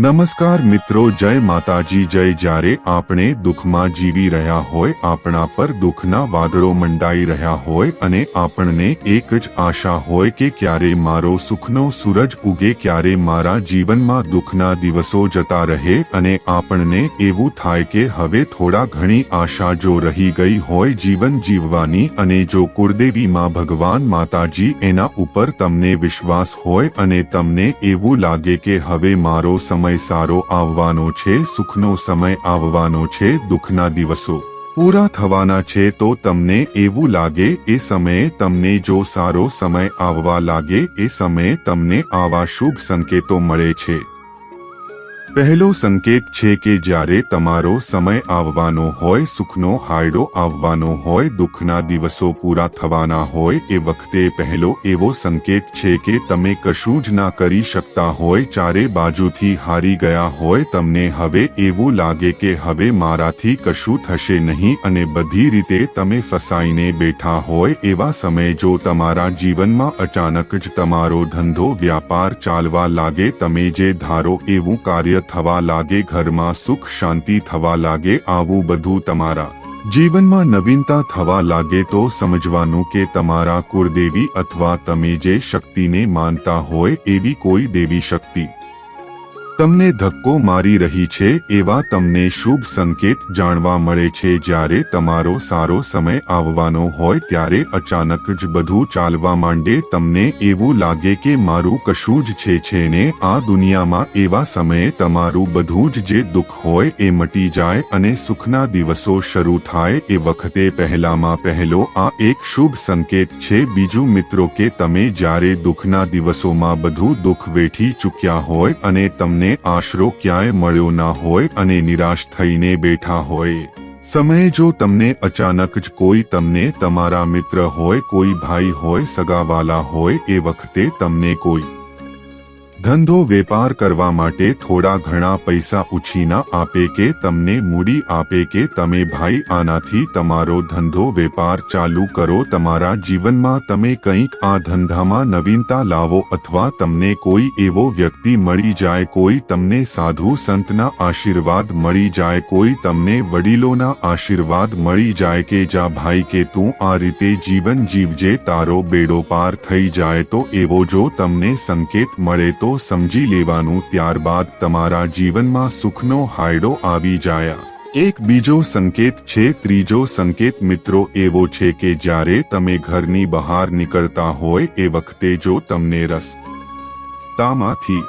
નમસ્કાર મિત્રો, જય માતાજી, જય જ્યારે આપણે દુઃખમાં જીવી રહ્યા હોય, આપણા પર દુઃખના વાદળો મંડાઈ રહ્યા હોય અને આપણને એક જ આશા હોય કે ક્યારે મારો સુખનો સૂરજ ઉગે, ક્યારે મારા જીવનમાં દુઃખના દિવસો જતા રહે અને આપણને એવું થાય કે હવે થોડા ઘણી આશા જો રહી ગઈ હોય જીવન જીવવાની અને જો કુળદેવીમાં ભગવાન માતાજી એના ઉપર તમને વિશ્વાસ હોય અને તમને એવું લાગે કે હવે મારો સમય સારો આવવાનો છે, સુખનો સમય આવવાનો છે, દુઃખના દિવસો પૂરા થવાના છે, તો તમને એવું લાગે, એ સમયે તમને જો સારો સમય આવવા લાગે, એ સમયે તમને આવા શુભ સંકેતો મળે છે. પહેલો સંકેત છે કે જ્યારે તમારો સમય આવવાનો હોય, સુખનો હાયડો આવવાનો હોય, દુઃખના દિવસો પૂરા થવાના હોય, એ વખતે પહેલો એવો સંકેત છે કે તમે કશું જ ના કરી શકતા હોય, ચારે બાજુથી હારી ગયા હોય, તમને હવે એવું લાગે કે હવે મારાથી કશું થશે નહીં અને બધી રીતે તમે ફસાઈને બેઠા હોય, એવા સમય જો તમારા જીવનમાં અચાનક જ તમારો ધંધો, વ્યાપાર ચાલવા લાગે, તમે જે ધારો એવું કાર્ય થવા લાગે, ઘરમાં સુખ, શાંતિ થવા લાગે, આવું બધું તમારા જીવનમાં નવીનતા થવા લાગે તો સમજવાનું કે તમારા કુળદેવી અથવા તમે જે શક્તિને માનતા હોય એવી કોઈ દેવી શક્તિ. તમને ધક્કો મારી રહી છે એવા તમને શુભ સંકેત જાણવા મળે છે જ્યારે તમારો સારો સમય આવવાનો હોય ત્યારે અચાનક જ બધું ચાલવા માંડે તમને એવું લાગે કે મારું કશું જ છે છે ને આ દુનિયામાં એવા સમયે તમારું બધું જ જે દુઃખ હોય એ મટી જાય અને સુખના દિવસો શરૂ થાય એ વખતે પહેલામાં પહેલો આ એક શુભ સંકેત છે. બીજું મિત્રો કે તમે જ્યારે દુઃખના દિવસોમાં બધું દુઃખ વેઠી ચૂક્યા હોય અને તમને આશરો ક્યાંય મળ્યો ના હોય અને નિરાશ થઈને બેઠા હોય. સમયે જો તમને અચાનક જ કોઈ તમને તમારા મિત્ર હોય, કોઈ ભાઈ હોય, સગાવાલા હોય, એ વખતે તમને કોઈ ધંધો વેપાર કરવા માટે થોડા ઘણા પૈસા ઉછીના આપે કે તમને મૂડી આપે કે તમે ભાઈ આનાથી તમારો ધંધો વેપાર ચાલુ કરો, તમારા જીવનમાં તમે કંઈક આ ધંધામાં નવીનતા લાવો અથવા તમને કોઈ એવો વ્યક્તિ મળી જાય, કોઈ તમને સાધુ સંતના આશીર્વાદ મળી જાય, કોઈ તમને વડીલોના આશીર્વાદ મળી જાય કે જા ભાઈ કે તું આ રીતે જીવન જીવજે, તારો બેડો પાર થઈ જાય તો એવો જો તમને સંકેત મળે તો સમજી લેવાનું ત્યારબાદ તમારા જીવનમાં સુખનો હાયડો આવી જાય. એક બીજો સંકેત છે, ત્રીજો સંકેત મિત્રો એવો છે કે જ્યારે તમે ઘરની બહાર નીકળતા હોય એ વખતે જો તમને રસ્તામાંથી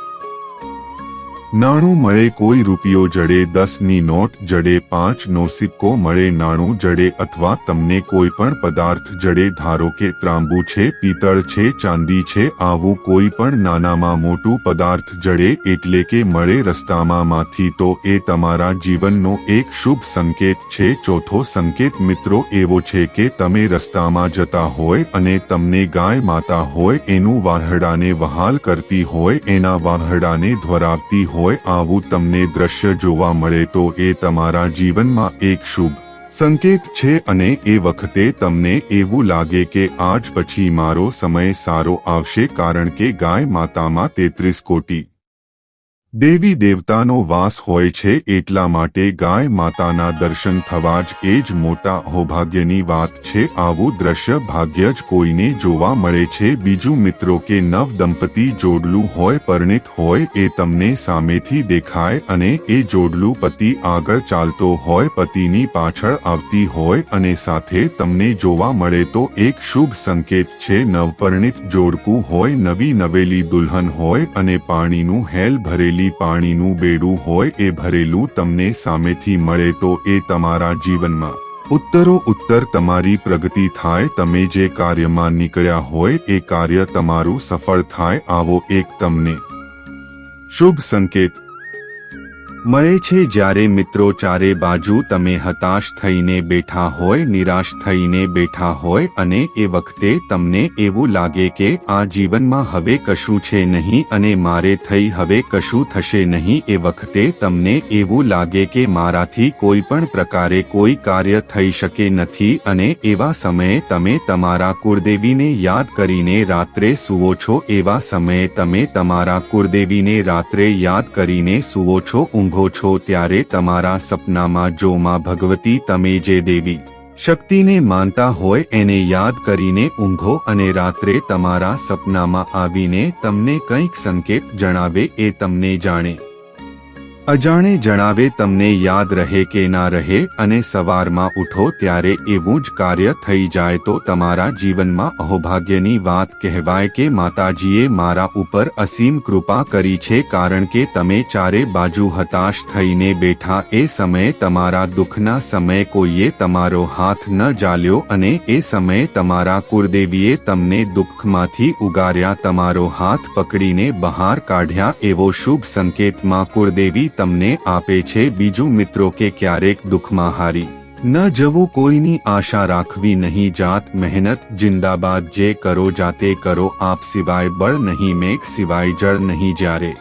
નાણું મળે કોઈ રૂપિયો, જડે દસની નોટ, જડે પાંચનો સિક્કો મળે નાણું, જડે અથવા તમને કોઈ પણ પદાર્થ, જડે ધારો કે ત્રાંબુ છે, પિત્તળ છે, ચાંદી છે, આવું કોઈ પણ નાનામાં મોટું પદાર્થ, જડે એટલે કે મળે રસ્તામાં માંથી તો એ તમારા જીવનનો એક શુભ સંકેત છે. ચોથો સંકેત મિત્રો એવો છે કે તમે રસ્તામાં જતા હોય અને તમને ગાય માતા હોય, એનું વાહડાને વહાલ કરતી હોય, એના વાહડાને ધ્વરાવતી હોય હોય આવું તમને દ્રશ્ય જોવા મળે તો એ તમારા જીવનમાં એક શુભ સંકેત છે અને એ વખતે તમને એવું લાગે કે આજ પછી મારો સમય સારો આવશે કારણ કે ગાય માતામાં તેત્રીસ કોટી દેવી દેવતાનો વાસ હોય છે એટલા માટે ગાય માતાના દર્શન થવા જ એ જ મોટા અહોભાગ્યની વાત છે. આવું દ્રશ્ય ભાગ્ય જ કોઈને જોવા મળે છે. બીજું મિત્રો કે નવ દંપતી જોડલું હોય, પરિણિત હોય, એ તમને સામેથી દેખાય અને એ જોડલું પતિ આગળ ચાલતો હોય, પતિની પાછળ આવતી હોય અને સાથે તમને જોવા મળે તો એક શુભ સંકેત છે. નવપરિણિત જોડકું હોય, નવી નવેલી દુલ્હન હોય અને પાણીનું હેલ ભરેલી પાણીનું બેડું હોય એ ભરેલું તમને સામેથી મળે તો એ તમારા જીવનમાં. ઉત્તરો ઉત્તર તમારી પ્રગતિ થાય, તમે જે કાર્યમાં નીકળ્યા હોય એ કાર્ય તમારું સફળ થાય, આવો એક તમને. શુભ સંકેત. મળે છે જ્યારે મિત્રો ચારે બાજુ તમે હતાશ થઈને બેઠા હોય, નિરાશ થઈને બેઠા હોય અને એ વખતે તમને એવું લાગે કે આ જીવનમાં હવે કશું છે નહીં અને મારે થઈ હવે કશું થશે નહીં, એ વખતે તમને એવું લાગે કે મારાથી કોઈ પણ પ્રકારે કોઈ કાર્ય થઈ શકે નથી અને એવા સમયે તમે તમારા કુળદેવીને યાદ કરીને રાત્રે સૂવો છો, એવા સમયે તમે તમારા કુળદેવીને રાત્રે યાદ કરીને સૂવો છો, ઊંઘો છો ત્યારે તમારા સપનામાં જો માં ભગવતી તમે જે દેવી શક્તિને માનતા હોય એને યાદ કરીને ઊંઘો અને રાત્રે તમારા સપનામાં આવીને તમને કંઈક સંકેત જણાવે એ તમને જાણે. અજાણે જણાવે, તમને યાદ રહે કે ના રહે અને સવારમાં ઉઠો ત્યારે એવું જ કાર્ય થઈ જાય તો તમારા જીવનમાં અહોભાગ્યની વાત કહેવાય કે માતાજીએ મારા ઉપર અસીમ કૃપા કરી છે કારણ કે તમે ચારે બાજુ હતાશ થઈને બેઠા એ સમયે તમારા દુઃખના સમયે કોઈએ તમારો હાથ ન જાલ્યો અને એ સમયે તમારા કુળદેવીએ તમને દુઃખમાંથી ઉગાર્યા તમારો હાથ પકડીને બહાર કાઢ્યા એવો શુભ સંકેતમાં કુળદેવી તમને આપે છે બીજું મિત્રો કે ક્યારેક દુઃખમાં હારી. ન જવું કોઈની આશા રાખવી નહીં જાત મહેનત જિંદાબાદ જે કરો જાતે કરો આપ સિવાય બળ નહીં મેઘ સિવાય જળ નહીં જ્યારે.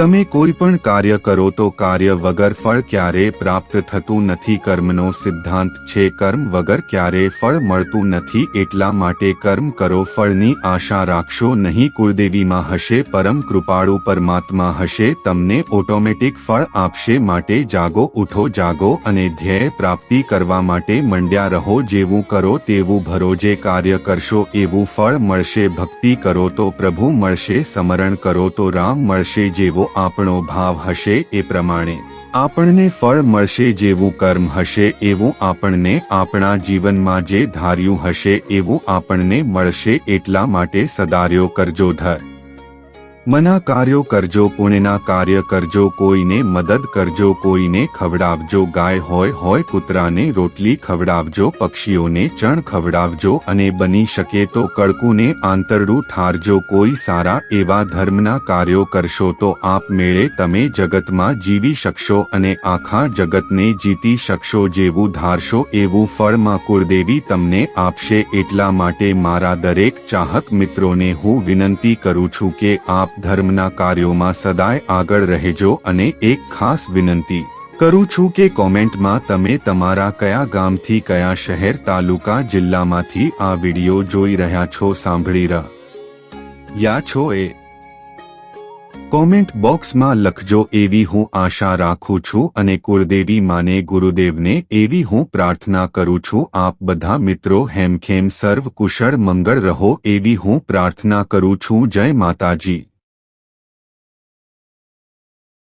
તમે કોઈ પણ કાર્ય કરો તો કાર્ય વગર ફળ ક્યારે પ્રાપ્ત થતું નથી, કર્મનો સિદ્ધાંત છે, કર્મ વગર ક્યારે ફળ મળતું નથી, એટલા માટે કર્મ કરો, ફળની આશા રાખશો નહીં, કુળદેવીમાં હશે, પરમ કૃપાળુ પરમાત્મા હશે, તમને ઓટોમેટિક ફળ આપશે, માટે જાગો, ઉઠો, જાગો અને ધ્યેય પ્રાપ્તિ કરવા માટે મંડ્યા રહો, જેવું કરો, તેવું ભરો, જે કાર્ય કરશો, એવું ફળ મળશે, ભક્તિ કરો, તો પ્રભુ મળશે, સમરણ કરો, તો રામ મળશે, જેવો આપણો ભાવ હશે એ પ્રમાણે. આપણને ફળ મળશે જેવું કર્મ હશે એવું આપણને આપણા જીવનમાં જે ધાર્યું હશે એવું આપણને મળશે એટલા માટે સદાર્યો કરજો ધર. મના કાર્યો કરજો, પુણ્યના કાર્ય કરજો, કોઈને મદદ કરજો, કોઈને ખવડાવજો, ગાય હોય હોય કૂતરાને રોટલી ખવડાવજો, પક્ષીઓને ચણ ખવડાવજો અને બની શકે તો કડકુને આંતરડું ઠારજો, કોઈ સારા એવા ધર્મના કાર્યો કરશો તો આપ મેળે તમે જગતમાં જીવી શકશો અને આખા જગતને જીતી શકશો જેવું ધારશો, એવું ફળ કુળદેવી તમને આપશે. એટલા માટે મારા દરેક ચાહક મિત્રોને હું વિનંતી કરું છું કે આપ ધર્મના કાર્યોમાં સદાય આગળ રહેજો અને એક ખાસ વિનંતી કરું છું કે કોમેન્ટમાં તમે તમારા કયા ગામથી, કયા શહેર, તાલુકા, જિલ્લામાંથી આ વીડિયો જોઈ રહ્યા છો સાંભળી રહ્યા છો એ. કોમેન્ટ બોક્સમાં લખજો, એવી હું આશા રાખું છું અને કુળદેવી માને ગુરુદેવને એવી હું પ્રાર્થના કરું છું. આપ બધા મિત્રો હેમખેમ સર્વ કુશળ મંગળ રહો. એવી હું પ્રાર્થના કરું છું. જય માતાજી.